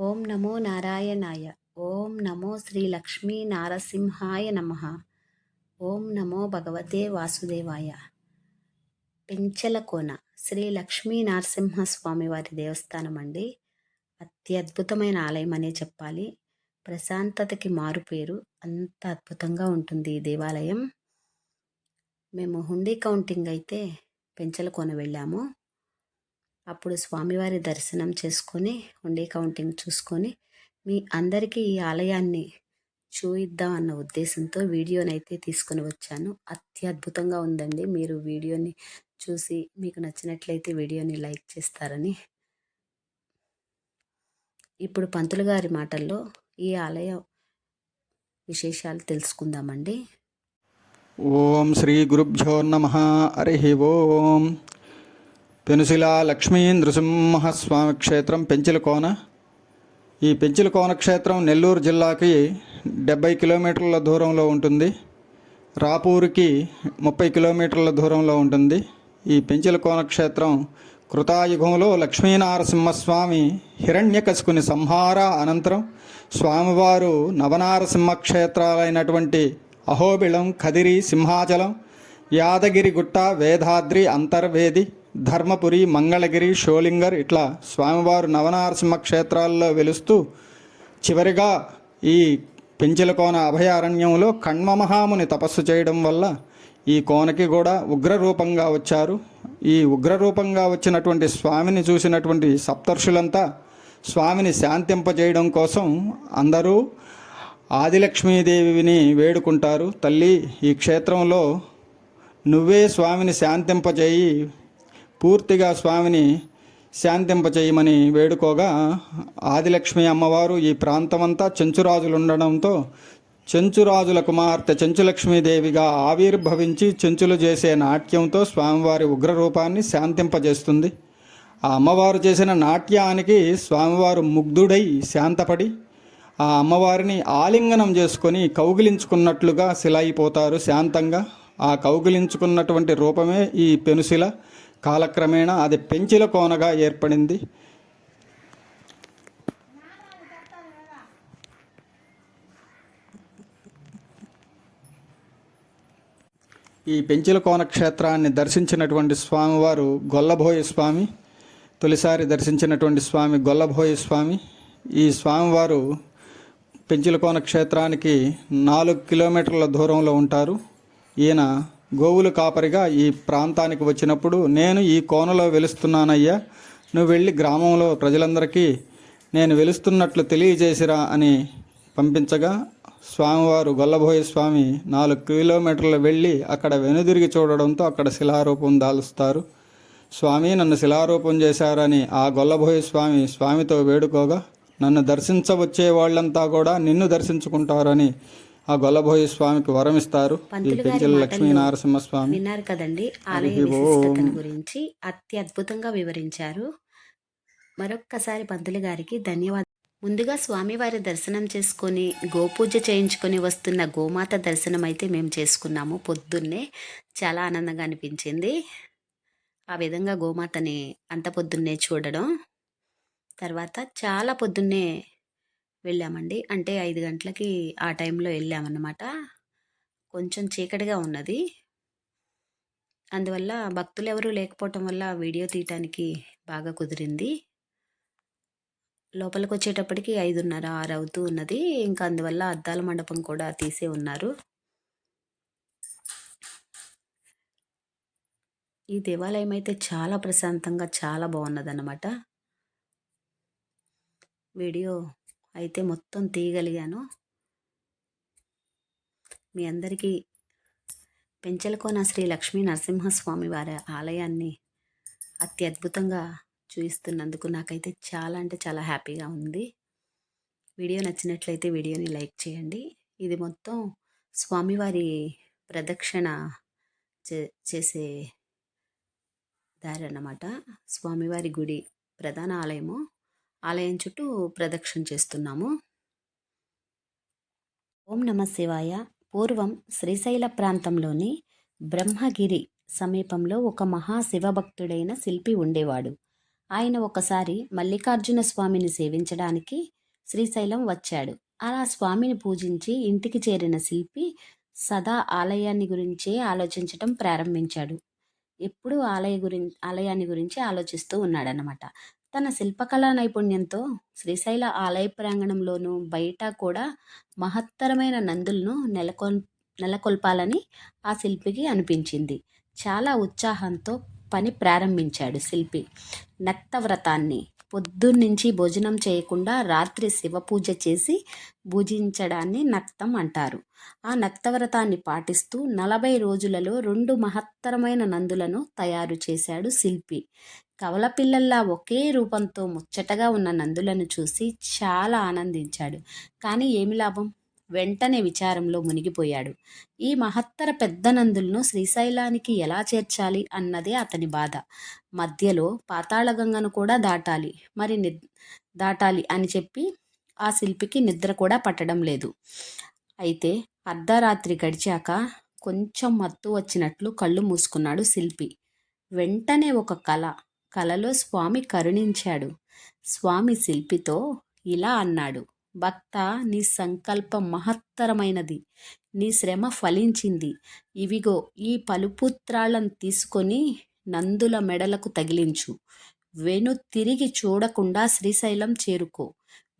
ఓం నమో నారాయణాయ ఓం నమో శ్రీ లక్ష్మీ నారసింహాయ నమ ఓం నమో భగవతే వాసుదేవాయ. పెంచలకోన శ్రీ లక్ష్మీ నరసింహస్వామి వారి దేవస్థానం అండి. అత్యద్భుతమైన ఆలయం అనే చెప్పాలి. ప్రశాంతతకి మారు పేరు. అంత అద్భుతంగా ఉంటుంది ఈ దేవాలయం. మేము హుండీ కౌంటింగ్ అయితే పెంచలకోన వెళ్ళాము. అప్పుడు స్వామివారి దర్శనం చేసుకొని ఉండే కౌంటింగ్ చూసుకొని మీ అందరికీ ఈ ఆలయాన్ని చూయిద్దాం అన్న ఉద్దేశంతో వీడియోని అయితే తీసుకొని వచ్చాను. అత్యద్భుతంగా ఉందండి. మీరు వీడియోని చూసి మీకు నచ్చినట్లయితే వీడియోని లైక్ చేస్తారని. ఇప్పుడు పంతులు గారి మాటల్లో ఈ ఆలయ విశేషాలు తెలుసుకుందామండి. ఓం శ్రీ గురుభ్యో నమ. హరి ఓం. పెనుశిల లక్ష్మీ నృసింహస్వామి క్షేత్రం పెంచిలకోన. ఈ పెంచిలకోన క్షేత్రం నెల్లూరు జిల్లాకి డెబ్బై కిలోమీటర్ల దూరంలో ఉంటుంది. రాపూరికి ముప్పై కిలోమీటర్ల దూరంలో ఉంటుంది. ఈ పెంచిలకోన క్షేత్రం కృతాయుగంలో లక్ష్మీనారసింహస్వామి హిరణ్యకశుకుని సంహార అనంతరం స్వామివారు నవనారసింహ క్షేత్రాలైనటువంటి అహోబిళం కదిరి సింహాచలం యాదగిరిగుట్ట వేదాద్రి అంతర్వేది ధర్మపురి మంగళగిరి షోలింగర్ ఇట్లా స్వామివారు నవనరసింహ క్షేత్రాల్లో వెలుస్తూ చివరిగా ఈ పెంచిలకోన అభయారణ్యంలో కణ్మమహాముని తపస్సు చేయడం వల్ల ఈ కోనకి కూడా ఉగ్రరూపంగా వచ్చారు. ఈ ఉగ్రరూపంగా వచ్చినటువంటి స్వామిని చూసినటువంటి సప్తర్షులంతా స్వామిని శాంతింపజేయడం కోసం అందరూ ఆదిలక్ష్మీదేవిని వేడుకుంటారు. తల్లి ఈ క్షేత్రంలో నువ్వే స్వామిని శాంతింపజేయి పూర్తిగా స్వామిని శాంతింపచేయమని వేడుకోగా ఆదిలక్ష్మి అమ్మవారు ఈ ప్రాంతమంతా చెంచురాజులు ఉండడంతో చెంచురాజుల కుమార్తె చెంచులక్ష్మీదేవిగా ఆవిర్భవించి చెంచులు చేసే నాట్యంతో స్వామివారి ఉగ్రరూపాన్ని శాంతింపజేస్తుంది. ఆ అమ్మవారు చేసిన నాట్యానికి స్వామివారు ముగ్ధుడై శాంతపడి ఆ అమ్మవారిని ఆలింగనం చేసుకొని కౌగిలించుకున్నట్లుగా శిలైపోతారు శాంతంగా. ఆ కౌగిలించుకున్నటువంటి రూపమే ఈ పెనుశిల. కాలక్రమేణా అది పెంచిల కోనగా ఏర్పడింది. ఈ పెంచిల కోన క్షేత్రాన్ని దర్శించినటువంటి స్వామివారు గొల్లభోయ స్వామి తొలిసారి దర్శించినటువంటి స్వామి గొల్లభోయ స్వామి. ఈ స్వామివారు పెంచిలకోన క్షేత్రానికి నాలుగు కిలోమీటర్ల దూరంలో ఉంటారు. ఈయన గోవులు కాపరిగా ఈ ప్రాంతానికి వచ్చినప్పుడు నేను ఈ కోనలో వెలుస్తున్నానయ్యా. నువ్వు వెళ్ళి గ్రామంలో ప్రజలందరికీ నేను వెలుస్తున్నట్లు తెలియజేసిరా అని పంపించగా స్వామివారు గొల్లబోయ స్వామి నాలుగు కిలోమీటర్లు వెళ్ళి అక్కడ వెనుదిరిగి చూడడంతో అక్కడ శిలారూపం దాలుస్తారు. స్వామి నన్ను శిలారూపం చేశారని ఆ గొల్లబోయ స్వామి స్వామితో వేడుకోగా నన్ను దర్శించవచ్చే వాళ్ళంతా కూడా నిన్ను దర్శించుకుంటారని ఆ గొల్లబోయ స్వామికి వరమిస్తారు. ఈ పంతులు గారి పెంచిల లక్ష్మీ మాటల్లో నరసింహస్వామి. విన్నారు కదండి. ఆలయ. విశిష్టతను గురించి అత్యద్భుతంగా వివరించారు. మరొక్కసారి పంతులు గారికి ధన్యవాదాలు. ముందుగా స్వామివారి దర్శనం చేసుకొని గోపూజ చేయించుకొని వస్తున్న గోమాత దర్శనం అయితే మేము చేసుకున్నాము. పొద్దున్నే చాలా ఆనందంగా అనిపించింది. ఆ విధంగా గోమాతని అంత పొద్దున్నే చూడడం తర్వాత చాలా పొద్దున్నే వెళ్ళామండి. అంటే ఐదు గంటలకి ఆ టైంలో వెళ్ళామన్నమాట. కొంచెం చీకటిగా ఉన్నది. అందువల్ల భక్తులు ఎవరూ లేకపోవటం వల్ల వీడియో తీయటానికి బాగా కుదిరింది. లోపలికి వచ్చేటప్పటికి ఐదున్నర ఆరు అవుతూ ఉన్నది. ఇంకా అందువల్ల అద్దాల మండపం కూడా తీసే ఉన్నారు. ఈ దేవాలయం అయితే చాలా ప్రశాంతంగా చాలా బాగున్నదన్నమాట. వీడియో అయితే మొత్తం తీయగలిగాను. మీ అందరికీ పెంచలకోన శ్రీ లక్ష్మీ నరసింహస్వామి వారి ఆలయాన్ని అత్యద్భుతంగా చూపిస్తున్నందుకు నాకైతే చాలా అంటే చాలా హ్యాపీగా ఉంది. వీడియో నచ్చినట్లయితే వీడియోని లైక్ చేయండి. ఇది మొత్తం స్వామివారి ప్రదక్షిణ చే చేసే దారి అన్నమాట. స్వామివారి గుడి ప్రధాన ఆలయము. ఆలయం చుట్టూ ప్రదక్షిణ చేస్తున్నాము. ఓం నమ శివాయ. పూర్వం శ్రీశైల ప్రాంతంలోని బ్రహ్మగిరి సమీపంలో ఒక మహా శివభక్తుడైన శిల్పి ఉండేవాడు. ఆయన ఒకసారి మల్లికార్జున స్వామిని సేవించడానికి శ్రీశైలం వచ్చాడు. అలా స్వామిని పూజించి ఇంటికి చేరిన శిల్పి సదా ఆలయాన్ని గురించే ఆలోచించటం ప్రారంభించాడు. ఎప్పుడూ ఆలయ గురి ఆలయాన్ని గురించి ఆలోచిస్తూ ఉన్నాడనమాట తన శిల్పకళా నైపుణ్యంతో శ్రీశైల ఆలయ ప్రాంగణంలోనూ బయట కూడా మహత్తరమైన నందులను నెలకొల్ నెలకొల్పాలని ఆ శిల్పికి అనిపించింది. చాలా ఉత్సాహంతో పని ప్రారంభించాడు శిల్పి. నక్తవ్రతాన్ని పొద్దున్నుంచి భోజనం చేయకుండా రాత్రి శివ పూజ చేసి భుజించడాన్ని నక్తం అంటారు. ఆ నక్తవ్రతాన్ని పాటిస్తూ నలభై రోజులలో రెండు మహత్తరమైన నందులను తయారు చేశాడు శిల్పి. కవలపిల్లల్లా ఒకే రూపంతో ముచ్చటగా ఉన్న నందులను చూసి చాలా ఆనందించాడు. కానీ ఏమి లాభం? వెంటనే విచారంలో మునిగిపోయాడు. ఈ మహత్తర పెద్ద నందులను శ్రీశైలానికి ఎలా చేర్చాలి అన్నదే అతని బాధ. మధ్యలో పాతాళగంగను కూడా దాటాలి. మరి ని దాటాలి అని చెప్పి ఆ శిల్పికి నిద్ర కూడా పట్టడం లేదు. అయితే అర్ధరాత్రి గడిచాక కొంచెం మత్తు వచ్చినట్లు కళ్ళు మూసుకున్నాడు శిల్పి. వెంటనే ఒక కళ కలలో స్వామి కరుణించాడు. స్వామి శిల్పితో ఇలా అన్నాడు. భక్త నీ సంకల్పం మహత్తరమైనది. నీ శ్రమ ఫలించింది. ఇవిగో ఈ పలుపుత్రాలను తీసుకొని నందుల మెడలకు తగిలించు. వెను తిరిగి చూడకుండా శ్రీశైలం చేరుకో.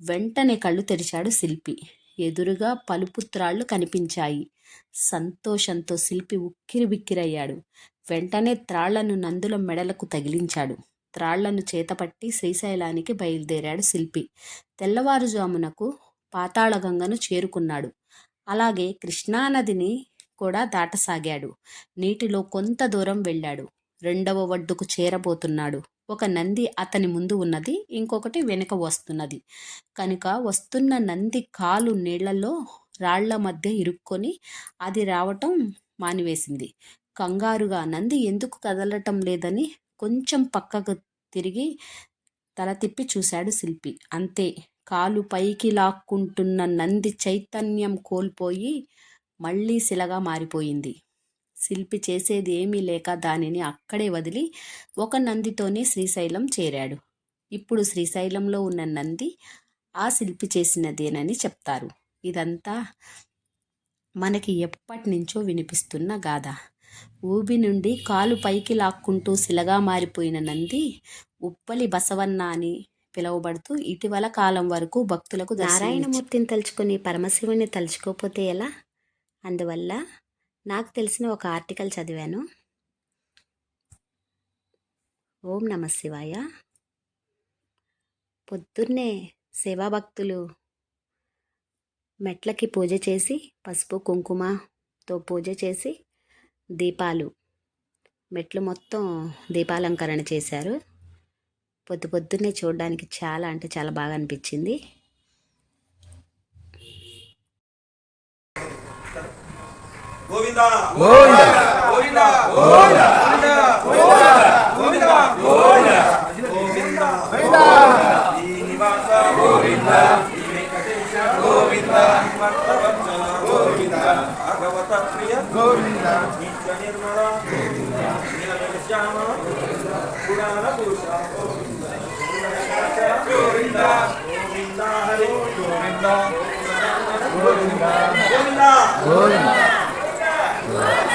వెంటనే కళ్ళు తెరిచాడు శిల్పి. ఎదురుగా పలుపుత్రాళ్ళు కనిపించాయి. సంతోషంతో శిల్పి ఉక్కిరి బిక్కిరయ్యాడు వెంటనే త్రాళ్ళను నందుల మెడలకు తగిలించాడు. త్రాళ్ళను చేతపట్టి శ్రీశైలానికి బయలుదేరాడు శిల్పి. తెల్లవారుజామునకు పాతాళగంగను చేరుకున్నాడు. అలాగే కృష్ణానదిని కూడా దాటసాగాడు. నీటిలో కొంత దూరం వెళ్ళాడు. రెండవ ఒడ్డుకు చేరబోతున్నాడు. ఒక నంది అతని ముందు ఉన్నది ఇంకొకటి వెనుక వస్తున్నది. కనుక వస్తున్న నంది కాలు నీళ్ళలో రాళ్ళ మధ్య ఇరుక్కొని అది రావటం మానివేసింది. కంగారుగా నంది ఎందుకు కదలటం లేదని కొంచెం పక్కకు తిరిగి తల తిప్పి చూశాడు శిల్పి. అంతే. కాలు పైకి లాక్కుంటున్న నంది చైతన్యం కోల్పోయి మళ్ళీ శిలగా మారిపోయింది. శిల్పి చేసేది ఏమీ లేక దానిని అక్కడే వదిలి ఒక నందితోనే శ్రీశైలం చేరాడు. ఇప్పుడు శ్రీశైలంలో ఉన్న నంది ఆ శిల్పి చేసినదేనని చెప్తారు. ఇదంతా మనకి ఎప్పటి నుంచో వినిపిస్తున్న గాథ. ఊబి నుండి కాలు పైకి లాక్కుంటూ శిలగా మారిపోయిన నంది ఉప్పలి బసవన్న అని పిలువబడుతూ ఇటీవల కాలం వరకు భక్తులకు నారాయణమూర్తిని తలుచుకొని పరమశివుని తలుచుకోకపోతే ఎలా? అందువల్ల నాకు తెలిసిన ఒక ఆర్టికల్ చదివాను. ఓం నమ శివాయ. పొద్దున్నే సేవాభక్తులు మెట్లకి పూజ చేసి పసుపు కుంకుమతో పూజ చేసి దీపాలు. మెట్లు మొత్తం దీపాలంకరణ చేశారు. పొద్దు పొద్దున్నే చూడడానికి చాలా అంటే చాలా బాగా అనిపించింది. గోవింద! 네. 고맙습니다. 고맙습니다. 고맙습니다.